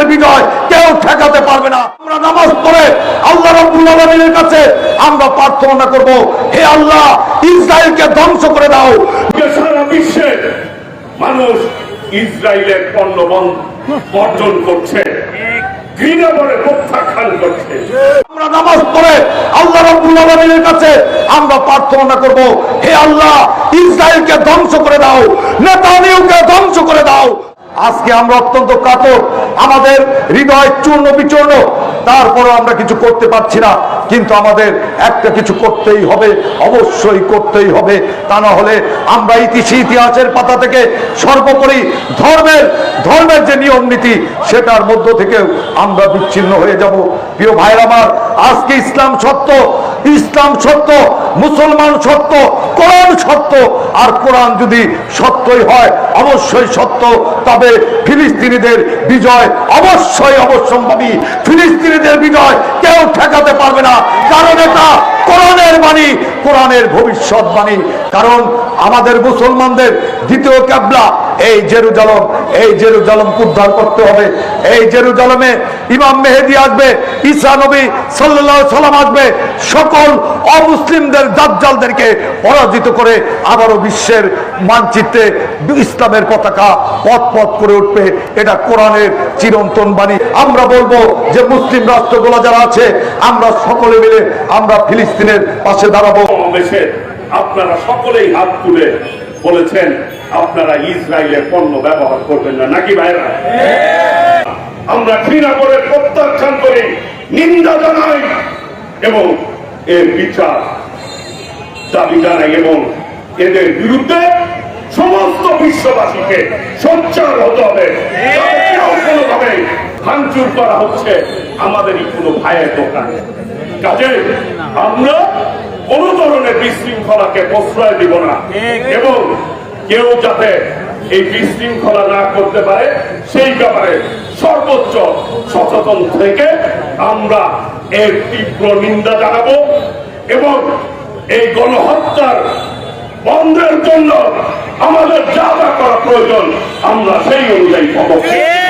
ফিলিস্তিনের বিজয় কেউ ঠেকাতে পারবে না। আমরা নামাজ পড়ে আল্লাহ রাব্বুল আলামিনের কাছে আমরা প্রার্থনা করব হে আল্লাহ ইসরায়েলকে ধ্বংস করে দাও। সারা বিশ্বে মানুষ ইসরায়েলের পণ্য বর্জন করছে ঘৃণা করে প্রত্যাখ্যান করছে। আমরা নামাজ পড়ে আল্লাহ রাব্বুল আলামিনের কাছে আমরা প্রার্থনা করব হে আল্লাহ ইসরায়েলকে ধ্বংস করে দাও নেতানিয়াহুকে ধ্বংস করে দাও। আজকে আমরা অত্যন্ত কাতর। আমাদের হৃদয় চূর্ণ বিচূর্ণ। তারপরও আমরা কিছু করতে পারছি না। কিন্তু আমাদের একটা কিছু করতেই হবে, অবশ্যই করতেই হবে। তা না হলে আমরা ইতিহাস ইতিহাসের পাতা থেকে সর্বোপরি ধর্মের ধর্মের যে নিয়ম নীতি, সেটার মধ্য থেকে আমরা বিচ্ছিন্ন হয়ে যাব। প্রিয় ভাইরা আমার, আজকে ইসলাম সত্য ইসলাম সত্য, মুসলমান সত্য, কোরআন সত্য। আর কোরআন যদি সত্যই হয়, অবশ্যই সত্য, তবে ফিলিস্তিনিদের বিজয় অবশ্যই অবশ্যম্ভাবী। ফিলিস্তিনিদের বিজয় কেউ ঠেকাতে পারবে না। কারণ এটা কোরআনের বাণী, কোরআনের ভবিষ্যৎ বাণী কারণ আমাদের মুসলমানদের দ্বিতীয় ক্যাবলা এই জেরুজালম এই জেরুজালম উদ্ধার করতে হবে। এই জেরুজালমে ইমাম মেহেদি আসবে, ঈসা নবী সাল্লাহ সাল্লাম আসবে। সকল অমুসলিমদের দাজ্জালদেরকে পরাজিত করে আবারও বিশ্বের মানচিত্রে ইসলামের পতাকা পথ পথ করে উঠবে। এটা কোরআনের চিরন্তন বাণী। আমরা বলব যে মুসলিম রাষ্ট্রগুলো যারা আছে, আমরা সকলে মিলে আমরা ফিলিস্তিনের পাশে দাঁড়াবো। আপনারা সকলেই হাত তুলে বলেছেন, আপনারা ইসরায়েলের পণ্য ব্যবহার করবেন না। নাকি ভাইরা আমরা ঘৃণা করে প্রত্যাখ্যান করি নিন্দা জানাই এবং এর বিচার দাবি জানাই এবং এদের বিরুদ্ধে সমস্ত বিশ্ববাসীকে সোচ্চার হতে হবে। কোনোভাবে ভাঙচুর করা হচ্ছে। আমাদেরই কোনো ভাইয়ের দোকান। কাজে আমরা বিশৃঙ্খলাকে প্রশ্রয় দিব না এবং কেউ যাতে এই বিশৃঙ্খলা না করতে পারে সেই ব্যাপারে সর্বোচ্চ সচেতন থেকে আমরা এর তীব্র নিন্দা জানাব এবং এই গণহত্যার বন্ধের জন্য আমাদের যা যা করা প্রয়োজন আমরা সেই অনুযায়ী পদক্ষেপ।